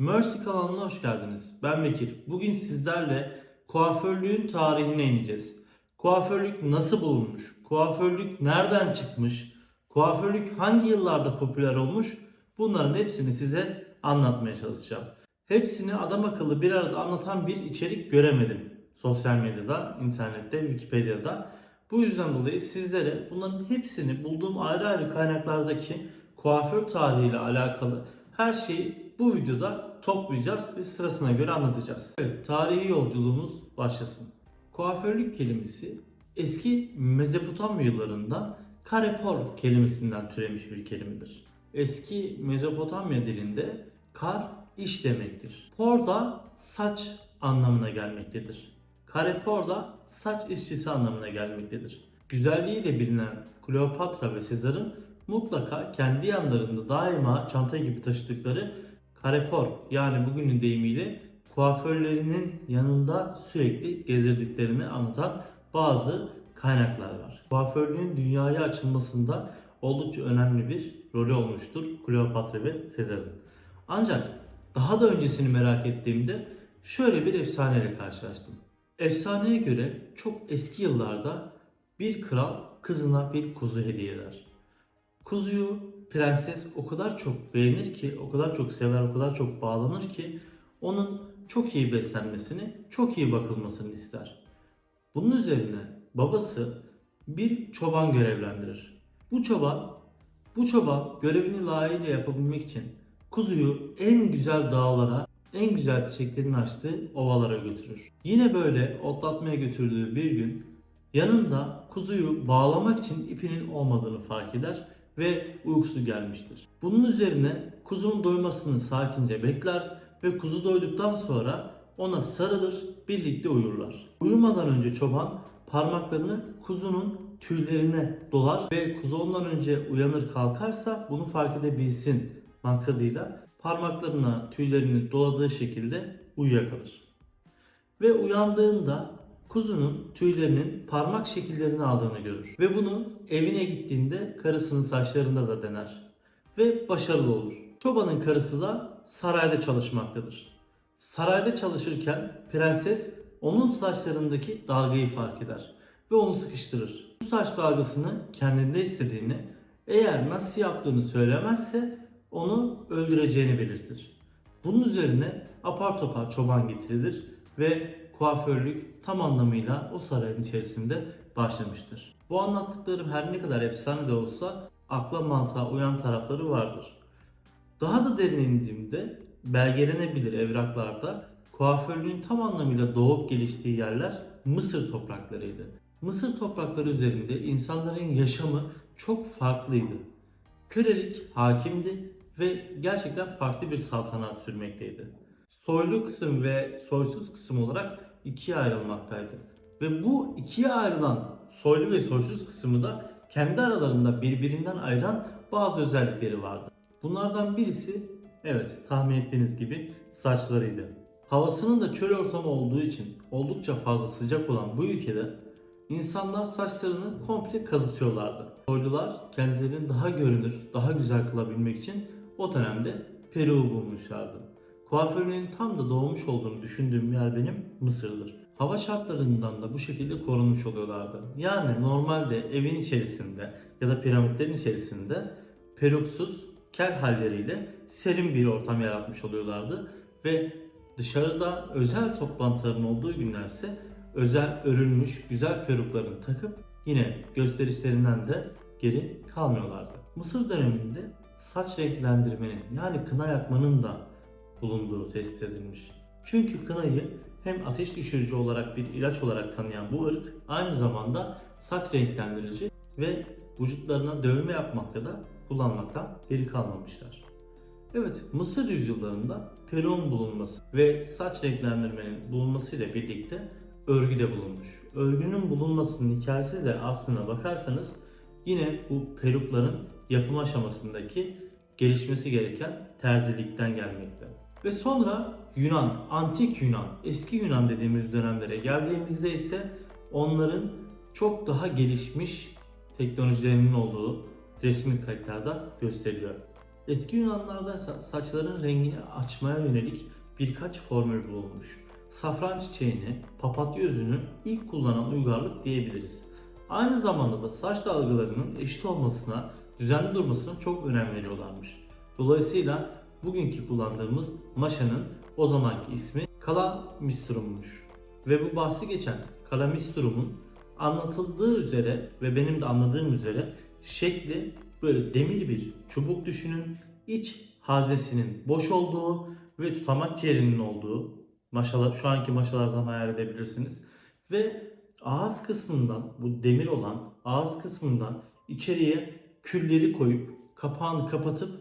Mercy kanalına hoş geldiniz. Ben Bekir. Bugün sizlerle kuaförlüğün tarihine ineceğiz. Kuaförlük nasıl bulunmuş? Kuaförlük nereden çıkmış? Kuaförlük hangi yıllarda popüler olmuş? Bunların hepsini size anlatmaya çalışacağım. Hepsini adam akıllı bir arada anlatan bir içerik göremedim. Sosyal medyada, internette, Wikipedia'da. Bu yüzden dolayı sizlere bunların hepsini bulduğum ayrı ayrı kaynaklardaki kuaför tarihiyle alakalı her şeyi bu videoda toplayacağız ve sırasına göre anlatacağız. Evet, tarihi yolculuğumuz başlasın. Kuaförlük kelimesi eski Mezopotamya yıllarından karepor kelimesinden türemiş bir kelimedir. Eski Mezopotamya dilinde kar iş demektir. Por da saç anlamına gelmektedir. Karepor da saç işçisi anlamına gelmektedir. Güzelliğiyle bilinen Kleopatra ve Sezar'ın mutlaka kendi yanlarında daima çanta gibi taşıdıkları karepor yani bugünün deyimiyle kuaförlerinin yanında sürekli gezirdiklerini anlatan bazı kaynaklar var. Kuaförlüğün dünyaya açılmasında oldukça önemli bir rolü olmuştur Kleopatra ve Sezar'ın. Ancak daha da öncesini merak ettiğimde şöyle bir efsaneyle karşılaştım. Efsaneye göre çok eski yıllarda bir kral kızına bir kuzu hediye eder. Kuzuyu prenses o kadar çok beğenir ki, o kadar çok sever, o kadar çok bağlanır ki onun çok iyi beslenmesini, çok iyi bakılmasını ister. Bunun üzerine babası bir çoban görevlendirir. Bu çoban, bu çoban görevini layığıyla yapabilmek için kuzuyu en güzel dağlara, en güzel çiçeklerin açtığı ovalara götürür. Yine böyle otlatmaya götürdüğü bir gün yanında kuzuyu bağlamak için ipinin olmadığını fark eder ve uykusu gelmiştir. Bunun üzerine kuzunun doymasını sakince bekler ve kuzu doyduktan sonra ona sarılır, birlikte uyurlar. Uyumadan önce çoban parmaklarını kuzunun tüylerine dolar ve kuzu ondan önce uyanır kalkarsa bunu fark edebilsin maksadıyla parmaklarına tüylerini doladığı şekilde uyuyakalır. Ve uyandığında kuzunun tüylerinin parmak şekillerini aldığını görür. Ve bunu evine gittiğinde karısının saçlarında da dener. Ve başarılı olur. Çobanın karısı da sarayda çalışmaktadır. Sarayda çalışırken prenses onun saçlarındaki dalgayı fark eder ve onu sıkıştırır. Bu saç dalgasını kendinde istediğini, eğer nasıl yaptığını söylemezse onu öldüreceğini belirtir. Bunun üzerine apar topar çoban getirilir ve kuaförlük tam anlamıyla o sarayın içerisinde başlamıştır. Bu anlattıklarım her ne kadar efsane de olsa akla mantığa uyan tarafları vardır. Daha da derine indiğimde belgelenebilir evraklarda kuaförlüğün tam anlamıyla doğup geliştiği yerler Mısır topraklarıydı. Mısır toprakları üzerinde insanların yaşamı çok farklıydı. Kölelik hakimdi ve gerçekten farklı bir saltanat sürmekteydi. Soylu kısım ve soysuz kısım olarak ikiye ayrılmaktaydı. Ve bu ikiye ayrılan soylu ve soysuz kısmı da kendi aralarında birbirinden ayıran bazı özellikleri vardı. Bunlardan birisi evet tahmin ettiğiniz gibi saçlarıydı. Havasının da çöl ortamı olduğu için oldukça fazla sıcak olan bu ülkede insanlar saçlarını komple kazıtıyorlardı. Soylular kendilerini daha görünür, daha güzel kılabilmek için o dönemde peruğu bulmuşlardı. Kuaförlüğün tam da doğmuş olduğunu düşündüğüm yer benim Mısır'dır. Hava şartlarından da bu şekilde korunmuş oluyorlardı. Yani normalde evin içerisinde ya da piramitlerin içerisinde peruksuz kel halleriyle serin bir ortam yaratmış oluyorlardı ve dışarıda özel toplantıların olduğu günlerse özel örülmüş güzel peruklarını takıp yine gösterişlerinden de geri kalmıyorlardı. Mısır döneminde saç renklendirmenin yani kına yakmanın da bulunduğu tespit edilmiş. Çünkü kınayı hem ateş düşürücü olarak bir ilaç olarak tanıyan bu ırk aynı zamanda saç renklendirici ve vücutlarına dövme yapmakta da kullanmaktan geri kalmamışlar. Evet, Mısır yüzyıllarında peron bulunması ve saç renklendirmenin bulunmasıyla birlikte örgü de bulunmuş. Örgünün bulunmasının hikayesi de aslına bakarsanız yine bu perukların yapım aşamasındaki gelişmesi gereken terzilikten gelmekte. Ve sonra Yunan, antik Yunan, eski Yunan dediğimiz dönemlere geldiğimizde ise onların çok daha gelişmiş teknolojilerinin olduğu resmi kayıtlarda gösteriliyor. Eski Yunanlarda saçların rengini açmaya yönelik birkaç formül bulunmuş. Safran çiçeğini, papatya özünü ilk kullanan uygarlık diyebiliriz. Aynı zamanda da saç dalgalarının eşit olmasına, düzenli durmasına çok önem veriyorlarmış. Dolayısıyla bugünkü kullandığımız maşanın o zamanki ismi Kalamistrum'muş. Ve bu bahsi geçen Kalamistrum'un anlatıldığı üzere ve benim de anladığım üzere şekli böyle demir bir çubuk düşünün. İç haznesinin boş olduğu ve tutamaç yerinin olduğu maşalar, şu anki maşalardan hayal edebilirsiniz. Ve ağız kısmından bu demir olan ağız kısmından içeriye külleri koyup kapağını kapatıp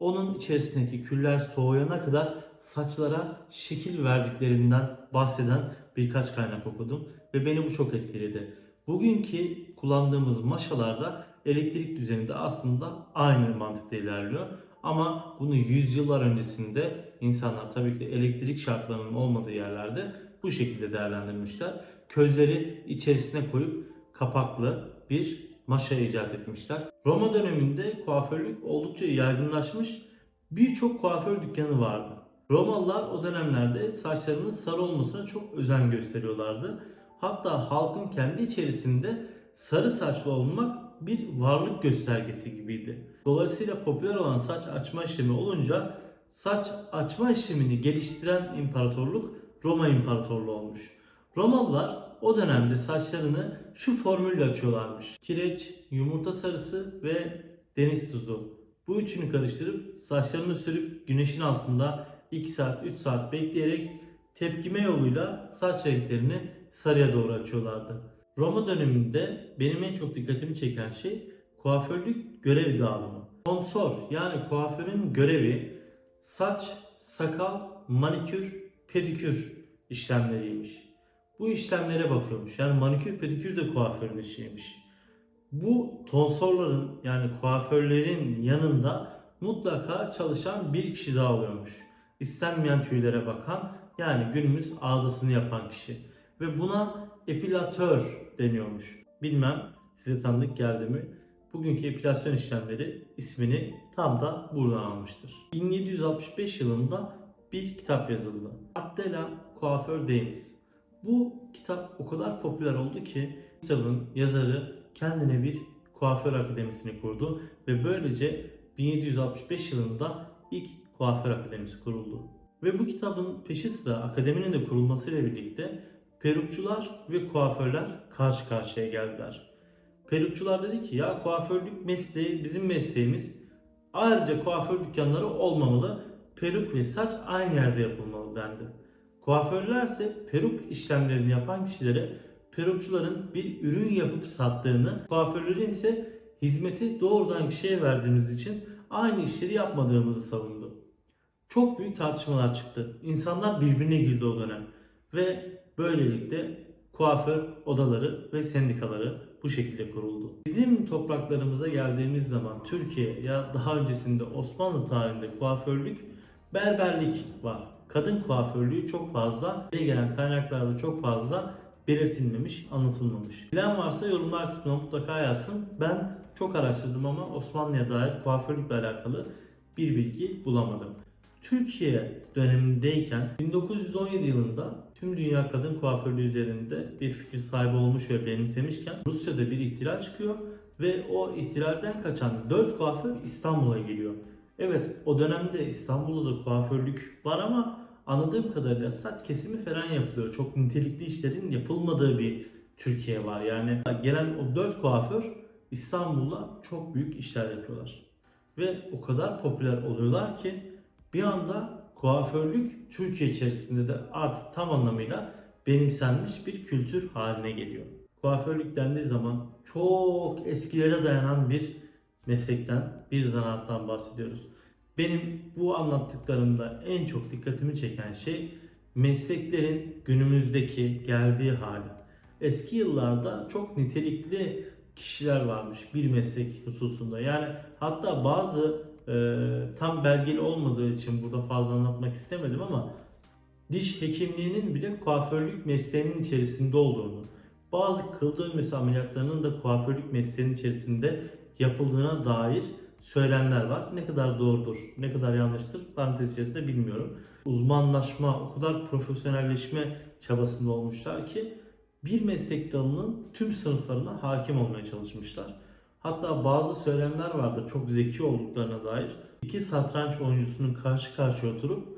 onun içerisindeki küller soğuyana kadar saçlara şekil verdiklerinden bahseden birkaç kaynak okudum ve beni bu çok etkiledi. Bugünkü kullandığımız maşalarda elektrik düzeni de aslında aynı mantıkta ilerliyor. Ama bunu yüzyıllar öncesinde insanlar tabii ki elektrik şartlarının olmadığı yerlerde bu şekilde değerlendirmişler. Közleri içerisine koyup kapaklı bir maşa icat etmişler. Roma döneminde kuaförlük oldukça yaygınlaşmış birçok kuaför dükkanı vardı. Romalılar o dönemlerde saçlarının sarı olmasına çok özen gösteriyorlardı. Hatta halkın kendi içerisinde sarı saçlı olmak bir varlık göstergesi gibiydi. Dolayısıyla popüler olan saç açma işlemi olunca saç açma işlemini geliştiren imparatorluk Roma İmparatorluğu olmuş. Romalılar o dönemde saçlarını şu formülle açıyorlarmış. Kireç, yumurta sarısı ve deniz tuzu. Bu üçünü karıştırıp saçlarını sürüp güneşin altında 2 saat 3 saat bekleyerek tepkime yoluyla saç renklerini sarıya doğru açıyorlardı. Roma döneminde benim en çok dikkatimi çeken şey kuaförlük görev dağılımı. Konsor yani kuaförün görevi saç, sakal, manikür, pedikür işlemleriymiş. Bu işlemlere bakıyormuş. Yani manikür, pedikür de kuaförün işiymiş. Bu tonsorların yani kuaförlerin yanında mutlaka çalışan bir kişi daha oluyormuş. İstenmeyen tüylere bakan yani günümüz ağdasını yapan kişi. Ve buna epilatör deniyormuş. Bilmem size tanıdık geldi mi? Bugünkü epilasyon işlemleri ismini tam da buradan almıştır. 1765 yılında bir kitap yazıldı. Attila Kuaför Dames. Bu kitap o kadar popüler oldu ki kitabın yazarı kendine bir kuaför akademisini kurdu ve böylece 1765 yılında ilk kuaför akademisi kuruldu. Ve bu kitabın peşi sıra akademinin de kurulmasıyla birlikte perukçular ve kuaförler karşı karşıya geldiler. Perukçular dedi ki ya kuaförlük mesleği bizim mesleğimiz. Ayrıca kuaför dükkanları olmamalı. Peruk ve saç aynı yerde yapılmalı dendi. Kuaförler ise peruk işlemlerini yapan kişilere perukçuların bir ürün yapıp sattığını, kuaförlerin ise hizmeti doğrudan kişiye verdiğimiz için aynı işleri yapmadığımızı savundu. Çok büyük tartışmalar çıktı. İnsanlar birbirine girdi o dönem. Ve böylelikle kuaför odaları ve sendikaları bu şekilde kuruldu. Bizim topraklarımıza geldiğimiz zaman Türkiye ya daha öncesinde Osmanlı tarihinde kuaförlük, berberlik var. Kadın kuaförlüğü çok fazla, ve gelen kaynaklarda çok fazla belirtilmemiş, anlatılmamış. Bilen varsa yorumlar kısmına mutlaka yazsın. Ben çok araştırdım ama Osmanlı'ya dair kuaförlükle alakalı bir bilgi bulamadım. Türkiye dönemindeyken 1917 yılında tüm dünya kadın kuaförlüğü üzerinde bir fikir sahibi olmuş ve benimsemişken Rusya'da bir ihtilal çıkıyor ve o ihtilalden kaçan 4 kuaför İstanbul'a geliyor. Evet o dönemde İstanbul'da da kuaförlük var ama anladığım kadarıyla saç kesimi falan yapılıyor. Çok nitelikli işlerin yapılmadığı bir Türkiye var. Yani gelen o 4 kuaför İstanbul'da çok büyük işler yapıyorlar. Ve o kadar popüler oluyorlar ki bir anda kuaförlük Türkiye içerisinde de artık tam anlamıyla benimsenmiş bir kültür haline geliyor. Kuaförlük dendiği zaman çok eskilere dayanan bir meslekten, bir zanaattan bahsediyoruz. Benim bu anlattıklarımda en çok dikkatimi çeken şey mesleklerin günümüzdeki geldiği hali. Eski yıllarda çok nitelikli kişiler varmış bir meslek hususunda. Yani hatta bazı e, tam belgeli olmadığı için burada fazla anlatmak istemedim ama diş hekimliğinin bile kuaförlük mesleğinin içerisinde olduğunu, bazı kıl dönmesi ameliyatlarının da kuaförlük mesleğinin içerisinde yapıldığına dair söylemler var. Ne kadar doğrudur, ne kadar yanlıştır parantez içerisinde bilmiyorum. Uzmanlaşma, o kadar profesyonelleşme çabasında olmuşlar ki bir meslek dalının tüm sınıflarına hakim olmaya çalışmışlar. Hatta bazı söylemler vardır çok zeki olduklarına dair. İki satranç oyuncusunun karşı karşıya oturup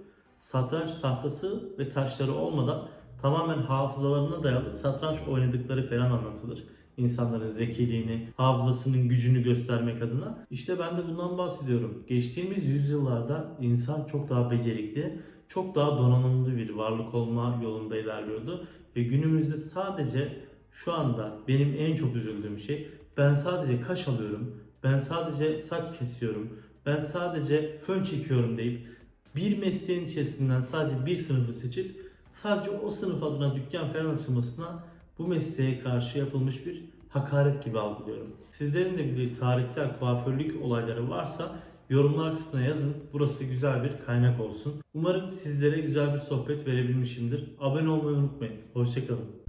satranç tahtası ve taşları olmadan tamamen hafızalarına dayalı satranç oynadıkları falan anlatılır. İnsanların zekiliğini, hafızasının gücünü göstermek adına. İşte ben de bundan bahsediyorum. Geçtiğimiz yüzyıllarda insan çok daha becerikli, çok daha donanımlı bir varlık olma yolunda ilerliyordu. Ve günümüzde sadece şu anda benim en çok üzüldüğüm şey ben sadece kaş alıyorum, ben sadece saç kesiyorum, ben sadece fön çekiyorum deyip bir mesleğin içerisinden sadece bir sınıfı seçip sadece o sınıf adına dükkan falan açılmasına bu mesleğe karşı yapılmış bir hakaret gibi algılıyorum. Sizlerin de bir tarihsel kuaförlük olayları varsa yorumlar kısmına yazın. Burası güzel bir kaynak olsun. Umarım sizlere güzel bir sohbet verebilmişimdir. Abone olmayı unutmayın. Hoşçakalın.